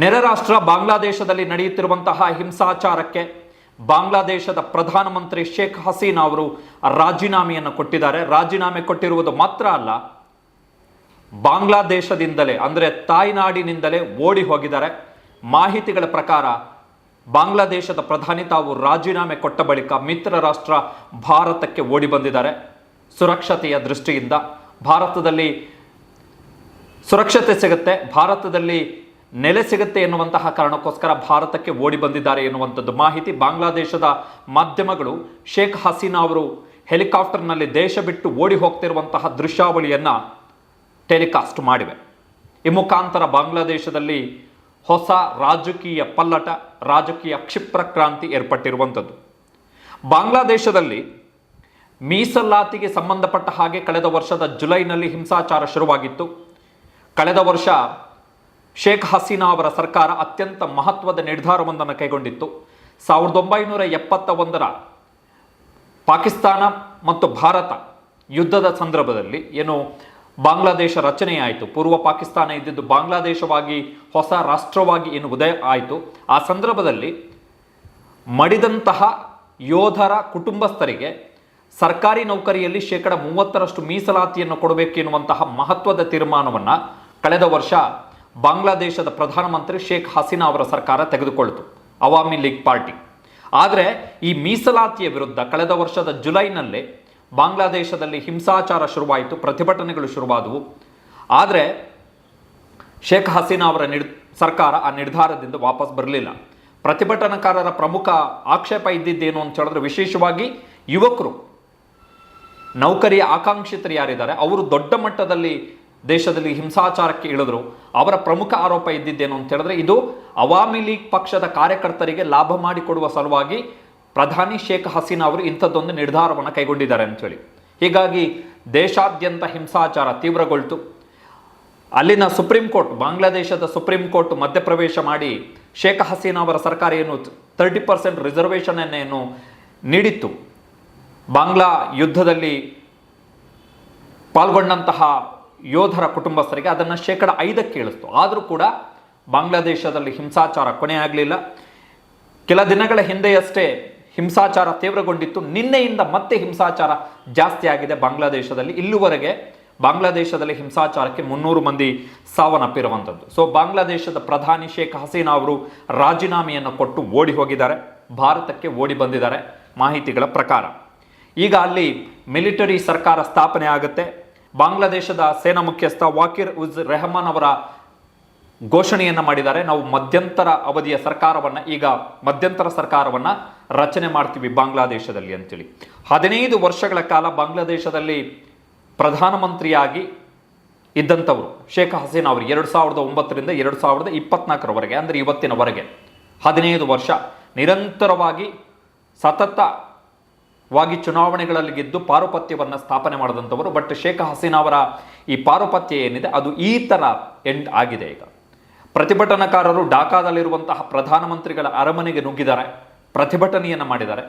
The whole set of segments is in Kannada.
ನೆರೆ ರಾಷ್ಟ್ರ ಬಾಂಗ್ಲಾದೇಶದಲ್ಲಿ ನಡೆಯುತ್ತಿರುವಂತಹ ಹಿಂಸಾಚಾರಕ್ಕೆ ಬಾಂಗ್ಲಾದೇಶದ ಪ್ರಧಾನಮಂತ್ರಿ ಶೇಖ್ ಹಸೀನಾ ಅವರು ರಾಜೀನಾಮೆಯನ್ನು ಕೊಟ್ಟಿದ್ದಾರೆ. ರಾಜೀನಾಮೆ ಕೊಟ್ಟಿರುವುದು ಮಾತ್ರ ಅಲ್ಲ, ಬಾಂಗ್ಲಾದೇಶದಿಂದಲೇ, ಅಂದರೆ ತಾಯ್ನಾಡಿನಿಂದಲೇ ಓಡಿ ಹೋಗಿದ್ದಾರೆ. ಮಾಹಿತಿಗಳ ಪ್ರಕಾರ ಬಾಂಗ್ಲಾದೇಶದ ಪ್ರಧಾನಿ ತಾವು ರಾಜೀನಾಮೆ ಕೊಟ್ಟ ಬಳಿಕ ಮಿತ್ರ ರಾಷ್ಟ್ರ ಭಾರತಕ್ಕೆ ಓಡಿ ಬಂದಿದ್ದಾರೆ. ಸುರಕ್ಷತೆಯ ದೃಷ್ಟಿಯಿಂದ ಭಾರತದಲ್ಲಿ ಸುರಕ್ಷತೆ ಸಿಗುತ್ತೆ. ಭಾರತದಲ್ಲಿ ನೆಲೆ ಸಿಗುತ್ತೆ ಎನ್ನುವಂತಹ ಕಾರಣಕ್ಕೋಸ್ಕರ ಭಾರತಕ್ಕೆ ಓಡಿ ಬಂದಿದ್ದಾರೆ ಎನ್ನುವಂಥದ್ದು ಮಾಹಿತಿ ಬಾಂಗ್ಲಾದೇಶದ ಮಾಧ್ಯಮಗಳು. ಶೇಖ್ ಹಸೀನಾ ಅವರು ಹೆಲಿಕಾಪ್ಟರ್ನಲ್ಲಿ ದೇಶ ಬಿಟ್ಟು ಓಡಿ ಹೋಗ್ತಿರುವಂತಹ ದೃಶ್ಯಾವಳಿಯನ್ನು ಟೆಲಿಕಾಸ್ಟ್ ಮಾಡಿವೆ. ಈ ಮುಖಾಂತರ ಬಾಂಗ್ಲಾದೇಶದಲ್ಲಿ ಹೊಸ ರಾಜಕೀಯ ಪಲ್ಲಟ, ರಾಜಕೀಯ ಕ್ಷಿಪ್ರ ಕ್ರಾಂತಿ ಏರ್ಪಟ್ಟಿರುವಂಥದ್ದು. ಬಾಂಗ್ಲಾದೇಶದಲ್ಲಿ ಮೀಸಲಾತಿಗೆ ಸಂಬಂಧಪಟ್ಟ ಹಾಗೆ ಕಳೆದ ವರ್ಷದ ಜುಲೈನಲ್ಲಿ ಹಿಂಸಾಚಾರ ಶುರುವಾಗಿತ್ತು. ಕಳೆದ ವರ್ಷ ಶೇಖ್ ಹಸೀನಾ ಅವರ ಸರ್ಕಾರ ಅತ್ಯಂತ ಮಹತ್ವದ ನಿರ್ಧಾರವೊಂದನ್ನು ಕೈಗೊಂಡಿತ್ತು. ಸಾವಿರದ ಒಂಬೈನೂರ ಎಪ್ಪತ್ತ ಒಂದರ ಪಾಕಿಸ್ತಾನ ಮತ್ತು ಭಾರತ ಯುದ್ಧದ ಸಂದರ್ಭದಲ್ಲಿ ಏನು ಬಾಂಗ್ಲಾದೇಶ ರಚನೆಯಾಯಿತು. ಪೂರ್ವ ಪಾಕಿಸ್ತಾನ ಇದ್ದಿದ್ದು ಬಾಂಗ್ಲಾದೇಶವಾಗಿ ಹೊಸ ರಾಷ್ಟ್ರವಾಗಿ ಏನು ಉದಯ ಆಯಿತು. ಆ ಸಂದರ್ಭದಲ್ಲಿ ಮಡಿದಂತಹ ಯೋಧರ ಕುಟುಂಬಸ್ಥರಿಗೆ ಸರ್ಕಾರಿ ನೌಕರಿಯಲ್ಲಿ ಶೇಕಡ ಮೂವತ್ತರಷ್ಟು ಮೀಸಲಾತಿಯನ್ನು ಕೊಡಬೇಕೆನ್ನುವಂತಹ ಮಹತ್ವದ ತೀರ್ಮಾನವನ್ನು ಕಳೆದ ವರ್ಷ ಬಾಂಗ್ಲಾದೇಶದ ಪ್ರಧಾನಮಂತ್ರಿ ಶೇಖ್ ಹಸೀನಾ ಅವರ ಸರ್ಕಾರ ತೆಗೆದುಕೊಳ್ತು ಅವಾಮಿ ಲೀಗ್ ಪಾರ್ಟಿ. ಆದರೆ ಈ ಮೀಸಲಾತಿಯ ವಿರುದ್ಧ ಕಳೆದ ವರ್ಷದ ಜುಲೈನಲ್ಲಿ ಬಾಂಗ್ಲಾದೇಶದಲ್ಲಿ ಹಿಂಸಾಚಾರ ಶುರುವಾಯಿತು, ಪ್ರತಿಭಟನೆಗಳು ಶುರುವಾದವು. ಆದರೆ ಶೇಖ್ ಹಸೀನಾ ಅವರ ನಿರ್, ಸರ್ಕಾರ ಆ ನಿರ್ಧಾರದಿಂದ ವಾಪಸ್ ಬರಲಿಲ್ಲ. ಪ್ರತಿಭಟನಾಕಾರರ ಪ್ರಮುಖ ಆಕ್ಷೇಪ ಇದ್ದಿದ್ದೇನು ಅಂತ ಹೇಳಿದ್ರೆ ವಿಶೇಷವಾಗಿ ಯುವಕರು. ನೌಕರಿಯ ಆಕಾಂಕ್ಷಿತರು ಯಾರಿದ್ದಾರೆ, ಅವರು ದೊಡ್ಡ ಮಟ್ಟದಲ್ಲಿ ದೇಶದಲ್ಲಿ ಹಿಂಸಾಚಾರಕ್ಕೆ ಇಳಿದ್ರು. ಅವರ ಪ್ರಮುಖ ಆರೋಪ ಇದ್ದಿದ್ದೇನು ಅಂತ ಹೇಳಿದ್ರೆ, ಇದು ಅವಾಮಿ ಲೀಗ್ ಪಕ್ಷದ ಕಾರ್ಯಕರ್ತರಿಗೆ ಲಾಭ ಮಾಡಿಕೊಡುವ ಸಲುವಾಗಿ ಪ್ರಧಾನಿ ಶೇಖ್ ಹಸೀನಾ ಅವರು ಇಂಥದ್ದೊಂದು ನಿರ್ಧಾರವನ್ನು ಕೈಗೊಂಡಿದ್ದಾರೆ ಅಂತೇಳಿ ಹೀಗಾಗಿ ದೇಶಾದ್ಯಂತ ಹಿಂಸಾಚಾರ ತೀವ್ರಗೊಳ್ತು. ಅಲ್ಲಿನ ಸುಪ್ರೀಂ ಕೋರ್ಟ್, ಬಾಂಗ್ಲಾದೇಶದ ಸುಪ್ರೀಂ ಕೋರ್ಟ್ ಮಧ್ಯಪ್ರವೇಶ ಮಾಡಿ ಶೇಖ್ ಹಸೀನಾ ಅವರ ಸರ್ಕಾರ ಏನು ತರ್ಟಿ ಪರ್ಸೆಂಟ್ ರಿಸರ್ವೇಷನ್ ಏನು ನೀಡಿತ್ತು. ಬಾಂಗ್ಲಾ ಯುದ್ಧದಲ್ಲಿ ಪಾಲ್ಗೊಂಡಂತಹ ಯೋಧರ ಕುಟುಂಬಸ್ಥರಿಗೆ ಅದನ್ನು ಶೇಕಡ ಐದಕ್ಕೆ ಇಳಿಸ್ತು. ಆದರೂ ಕೂಡ ಬಾಂಗ್ಲಾದೇಶದಲ್ಲಿ ಹಿಂಸಾಚಾರ ಕೊನೆಯಾಗಲಿಲ್ಲ. ಕೆಲ ದಿನಗಳ ಹಿಂದೆಯಷ್ಟೇ ಹಿಂಸಾಚಾರ ತೀವ್ರಗೊಂಡಿತ್ತು. ನಿನ್ನೆಯಿಂದ ಮತ್ತೆ ಹಿಂಸಾಚಾರ ಜಾಸ್ತಿ ಆಗಿದೆ ಬಾಂಗ್ಲಾದೇಶದಲ್ಲಿ. ಇಲ್ಲಿವರೆಗೆ ಬಾಂಗ್ಲಾದೇಶದಲ್ಲಿ ಹಿಂಸಾಚಾರಕ್ಕೆ ಮುನ್ನೂರು ಮಂದಿ ಸಾವನ್ನಪ್ಪಿರುವಂಥದ್ದು. ಸೊ ಬಾಂಗ್ಲಾದೇಶದ ಪ್ರಧಾನಿ ಶೇಖ್ ಹಸೀನಾ ಅವರು ರಾಜೀನಾಮೆಯನ್ನು ಕೊಟ್ಟು ಓಡಿ ಹೋಗಿದ್ದಾರೆ. ಭಾರತಕ್ಕೆ ಓಡಿ ಬಂದಿದ್ದಾರೆ ಮಾಹಿತಿಗಳ ಪ್ರಕಾರ. ಈಗ ಅಲ್ಲಿ ಮಿಲಿಟರಿ ಸರ್ಕಾರ ಸ್ಥಾಪನೆ ಆಗುತ್ತೆ. ಬಾಂಗ್ಲಾದೇಶದ ಸೇನಾ ಮುಖ್ಯಸ್ಥ ವಾಕಿರ್ ಉಜ್ ರೆಹಮಾನ್ ಅವರ ಘೋಷಣೆಯನ್ನು ಮಾಡಿದ್ದಾರೆ. ನಾವು ಮಧ್ಯಂತರ ಅವಧಿಯ ಸರ್ಕಾರವನ್ನು, ಈಗ ಮಧ್ಯಂತರ ಸರ್ಕಾರವನ್ನು ರಚನೆ ಮಾಡ್ತೀವಿ ಬಾಂಗ್ಲಾದೇಶದಲ್ಲಿ ಅಂತೇಳಿ. ಹದಿನೈದು ವರ್ಷಗಳ ಕಾಲ ಬಾಂಗ್ಲಾದೇಶದಲ್ಲಿ ಪ್ರಧಾನಮಂತ್ರಿಯಾಗಿ ಇದ್ದಂಥವರು ಶೇಖ್ ಹಸೀನಾ ಅವರು ಎರಡು ಸಾವಿರದ ಒಂಬತ್ತರಿಂದ ಎರಡು ಸಾವಿರದ ಇಪ್ಪತ್ನಾಲ್ಕರವರೆಗೆ, ಅಂದರೆ ಇವತ್ತಿನವರೆಗೆ ಹದಿನೈದು ವರ್ಷ ನಿರಂತರವಾಗಿ ಸತತವಾಗಿ ಚುನಾವಣೆಗಳಲ್ಲಿ ಗೆದ್ದು ಪಾರುಪತ್ಯವನ್ನು ಸ್ಥಾಪನೆ ಮಾಡಿದಂಥವರು ಬಟ್ ಶೇಖ್ ಹಸೀನಾ ಅವರ ಈ ಪಾರುಪತ್ಯ ಏನಿದೆ, ಅದು ಈ ಥರ ಎಂಡ್ ಆಗಿದೆ ಈಗ. ಪ್ರತಿಭಟನಾಕಾರರು ಢಾಕಾದಲ್ಲಿರುವಂತಹ ಪ್ರಧಾನಮಂತ್ರಿಗಳ ಅರಮನೆಗೆ ನುಗ್ಗಿದ್ದಾರೆ, ಪ್ರತಿಭಟನೆಯನ್ನು ಮಾಡಿದ್ದಾರೆ.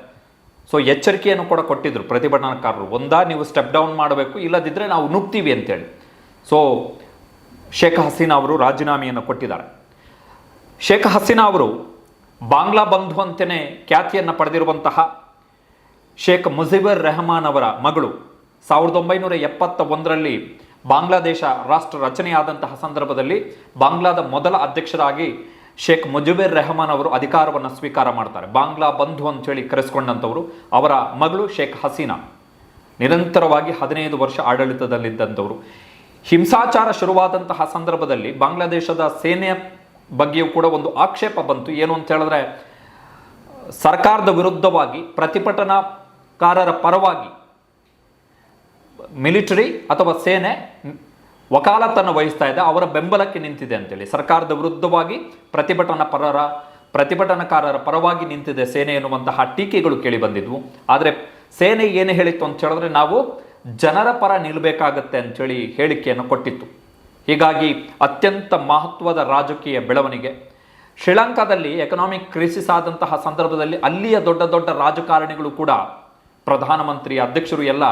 ಸೊ ಎಚ್ಚರಿಕೆಯನ್ನು ಕೂಡ ಕೊಟ್ಟಿದ್ದರು ಪ್ರತಿಭಟನಾಕಾರರು. ಒಂದಾ ನೀವು ಸ್ಟೆಪ್ ಡೌನ್ ಮಾಡಬೇಕು ಇಲ್ಲದಿದ್ದರೆ ನಾವು ನುಗ್ತೀವಿ ಅಂತೇಳಿ. ಸೊ ಶೇಖ್ ಹಸೀನಾ ಅವರು ರಾಜೀನಾಮೆಯನ್ನು ಕೊಟ್ಟಿದ್ದಾರೆ. ಶೇಖ್ ಹಸೀನಾ ಅವರು ಬಾಂಗ್ಲಾ ಬಂಧು ಅಂತಲೇ ಖ್ಯಾತಿಯನ್ನು ಪಡೆದಿರುವಂತಹ ಶೇಖ್ ಮುಜಿಬರ್ ರೆಹಮಾನ್ ಅವರ ಮಗಳು. ಸಾವಿರದ ಒಂಬೈನೂರ ಎಪ್ಪತ್ತ ಒಂದರಲ್ಲಿ ಬಾಂಗ್ಲಾದೇಶ ರಾಷ್ಟ್ರ ರಚನೆಯಾದಂತಹ ಸಂದರ್ಭದಲ್ಲಿ ಬಾಂಗ್ಲಾದ ಮೊದಲ ಅಧ್ಯಕ್ಷರಾಗಿ ಶೇಖ್ ಮುಜಿಬುರ್ ರೆಹಮಾನ್ ಅವರು ಅಧಿಕಾರವನ್ನು ಸ್ವೀಕಾರ ಮಾಡ್ತಾರೆ. ಬಾಂಗ್ಲಾ ಬಂಧು ಅಂತೇಳಿ ಕರೆಸ್ಕೊಂಡಂಥವರು ಅವರ ಮಗಳು ಶೇಖ್ ಹಸೀನಾ. ನಿರಂತರವಾಗಿ ಹದಿನೈದು ವರ್ಷ ಆಡಳಿತದಲ್ಲಿದ್ದಂಥವರು. ಹಿಂಸಾಚಾರ ಶುರುವಾದಂತಹ ಸಂದರ್ಭದಲ್ಲಿ ಬಾಂಗ್ಲಾದೇಶದ ಸೇನೆಯ ಬಗ್ಗೆಯೂ ಕೂಡ ಒಂದು ಆಕ್ಷೇಪ ಬಂತು. ಏನು ಅಂತ ಹೇಳಿದ್ರೆ, ಸರ್ಕಾರದ ವಿರುದ್ಧವಾಗಿ ಪ್ರತಿಭಟನಾಕಾರರ ಪರವಾಗಿ ಮಿಲಿಟರಿ ಅಥವಾ ಸೇನೆ ವಕಾಲತ್ತನ್ನು ವಹಿಸ್ತಾ ಇದೆ, ಅವರ ಬೆಂಬಲಕ್ಕೆ ನಿಂತಿದೆ ಅಂತೇಳಿ. ಸರ್ಕಾರದ ವಿರುದ್ಧವಾಗಿ ಪ್ರತಿಭಟನಾ ಪರರ ಪ್ರತಿಭಟನಾಕಾರರ ಪರವಾಗಿ ನಿಂತಿದೆ ಸೇನೆ ಎನ್ನುವಂತಹ ಟೀಕೆಗಳು ಕೇಳಿ ಬಂದಿದ್ವು. ಆದರೆ ಸೇನೆ ಏನು ಹೇಳಿತ್ತು ಅಂತ ಹೇಳಿದ್ರೆ ನಾವು ಜನರ ಪರ ನಿಲ್ಲಬೇಕಾಗತ್ತೆ ಅಂಥೇಳಿ ಹೇಳಿಕೆಯನ್ನು ಕೊಟ್ಟಿತ್ತು. ಹೀಗಾಗಿ ಅತ್ಯಂತ ಮಹತ್ವದ ರಾಜಕೀಯ ಬೆಳವಣಿಗೆ. ಶ್ರೀಲಂಕಾದಲ್ಲಿ ಎಕನಾಮಿಕ್ ಕ್ರೈಸಿಸ್ ಆದಂತಹ ಸಂದರ್ಭದಲ್ಲಿ ಅಲ್ಲಿಯ ದೊಡ್ಡ ದೊಡ್ಡ ರಾಜಕಾರಣಿಗಳು ಕೂಡ ಪ್ರಧಾನಮಂತ್ರಿ ಅಧ್ಯಕ್ಷರು ಎಲ್ಲ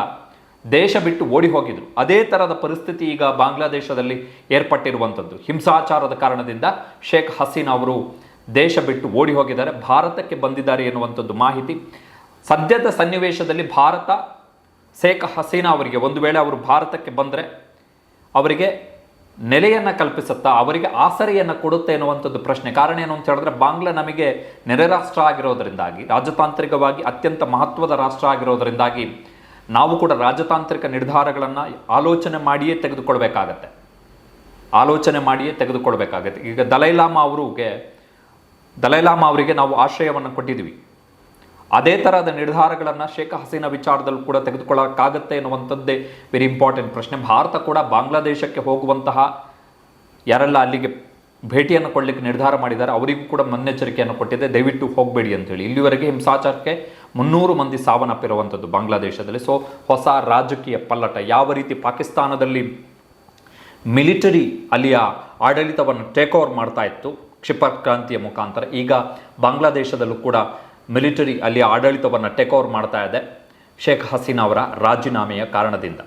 ದೇಶ ಬಿಟ್ಟು ಓಡಿ ಹೋಗಿದ್ರು. ಅದೇ ಥರದ ಪರಿಸ್ಥಿತಿ ಈಗ ಬಾಂಗ್ಲಾದೇಶದಲ್ಲಿ ಏರ್ಪಟ್ಟಿರುವಂಥದ್ದು. ಹಿಂಸಾಚಾರದ ಕಾರಣದಿಂದ ಶೇಖ್ ಹಸೀನಾ ಅವರು ದೇಶ ಬಿಟ್ಟು ಓಡಿ ಹೋಗಿದ್ದಾರೆ. ಭಾರತಕ್ಕೆ ಬಂದಿದ್ದಾರೆ ಎನ್ನುವಂಥದ್ದು ಮಾಹಿತಿ. ಸದ್ಯದ ಸನ್ನಿವೇಶದಲ್ಲಿ ಭಾರತ, ಶೇಖ್ ಹಸೀನಾ ಅವರಿಗೆ ಒಂದು ವೇಳೆ ಅವರು ಭಾರತಕ್ಕೆ ಬಂದರೆ ಅವರಿಗೆ ನೆಲೆಯನ್ನು ಕಲ್ಪಿಸುತ್ತಾ ಅವರಿಗೆ ಆಸರೆಯನ್ನು ಕೊಡುತ್ತೆ ಎನ್ನುವಂಥದ್ದು ಪ್ರಶ್ನೆ. ಕಾರಣ ಏನು ಅಂತ ಹೇಳಿದ್ರೆ, ಬಾಂಗ್ಲಾ ನಮಗೆ ನೆರೆ ರಾಷ್ಟ್ರ ಆಗಿರೋದರಿಂದಾಗಿ, ರಾಜತಾಂತ್ರಿಕವಾಗಿ ಅತ್ಯಂತ ಮಹತ್ವದ ರಾಷ್ಟ್ರ ಆಗಿರೋದರಿಂದಾಗಿ ನಾವು ಕೂಡ ರಾಜತಾಂತ್ರಿಕ ನಿರ್ಧಾರಗಳನ್ನು ಆಲೋಚನೆ ಮಾಡಿಯೇ ತೆಗೆದುಕೊಳ್ಬೇಕಾಗತ್ತೆ. ಆಲೋಚನೆ ಮಾಡಿಯೇ ತೆಗೆದುಕೊಳ್ಬೇಕಾಗತ್ತೆ. ಈಗ ದಲೈಲಾಮ ಅವರಿಗೆ ದಲೈಲಾಮ ಅವರಿಗೆ ನಾವು ಆಶ್ರಯವನ್ನು ಕೊಟ್ಟಿದ್ವಿ ಅದೇ ಥರದ ನಿರ್ಧಾರಗಳನ್ನು ಶೇಖ್ ಹಸೀನಾ ವಿಚಾರದಲ್ಲೂ ಕೂಡ ತೆಗೆದುಕೊಳ್ಳೋಕ್ಕಾಗತ್ತೆ ಎನ್ನುವಂಥದ್ದೇ ವೆರಿ ಇಂಪಾರ್ಟೆಂಟ್ ಪ್ರಶ್ನೆ. ಭಾರತ ಕೂಡ ಬಾಂಗ್ಲಾದೇಶಕ್ಕೆ ಹೋಗುವಂತಹ ಯಾರೆಲ್ಲ ಅಲ್ಲಿಗೆ ಭೇಟಿಯನ್ನು ಕೊಡಲಿಕ್ಕೆ ನಿರ್ಧಾರ ಮಾಡಿದ್ದಾರೆ, ಅವರಿಗೂ ಕೂಡ ಮುನ್ನೆಚ್ಚರಿಕೆಯನ್ನು ಕೊಟ್ಟಿದೆ. ದಯವಿಟ್ಟು ಹೋಗಬೇಡಿ ಅಂತೇಳಿ. ಇಲ್ಲಿವರೆಗೆ ಹಿಂಸಾಚಾರಕ್ಕೆ ಮುನ್ನೂರು ಮಂದಿ ಸಾವನ್ನಪ್ಪಿರುವಂಥದ್ದು ಬಾಂಗ್ಲಾದೇಶದಲ್ಲಿ. ಸೊ ಹೊಸ ರಾಜಕೀಯ ಪಲ್ಲಟ. ಯಾವ ರೀತಿ ಪಾಕಿಸ್ತಾನದಲ್ಲಿ ಮಿಲಿಟರಿ ಅಲ್ಲಿಯ ಆಡಳಿತವನ್ನು ಟೇಕ್ ಓವರ್ ಮಾಡ್ತಾ ಇತ್ತು ಕ್ಷಿಪರ್ ಕ್ರಾಂತಿಯ ಮುಖಾಂತರ, ಈಗ ಬಾಂಗ್ಲಾದೇಶದಲ್ಲೂ ಕೂಡ ಮಿಲಿಟರಿ ಅಲ್ಲಿ ಆಡಳಿತವನ್ನು ಟೇಕ್ ಓವರ್ ಮಾಡ್ತಾ ಇದೆ ಶೇಖ್ ಹಸೀನಾ ಅವರ ರಾಜೀನಾಮೆಯ ಕಾರಣದಿಂದ.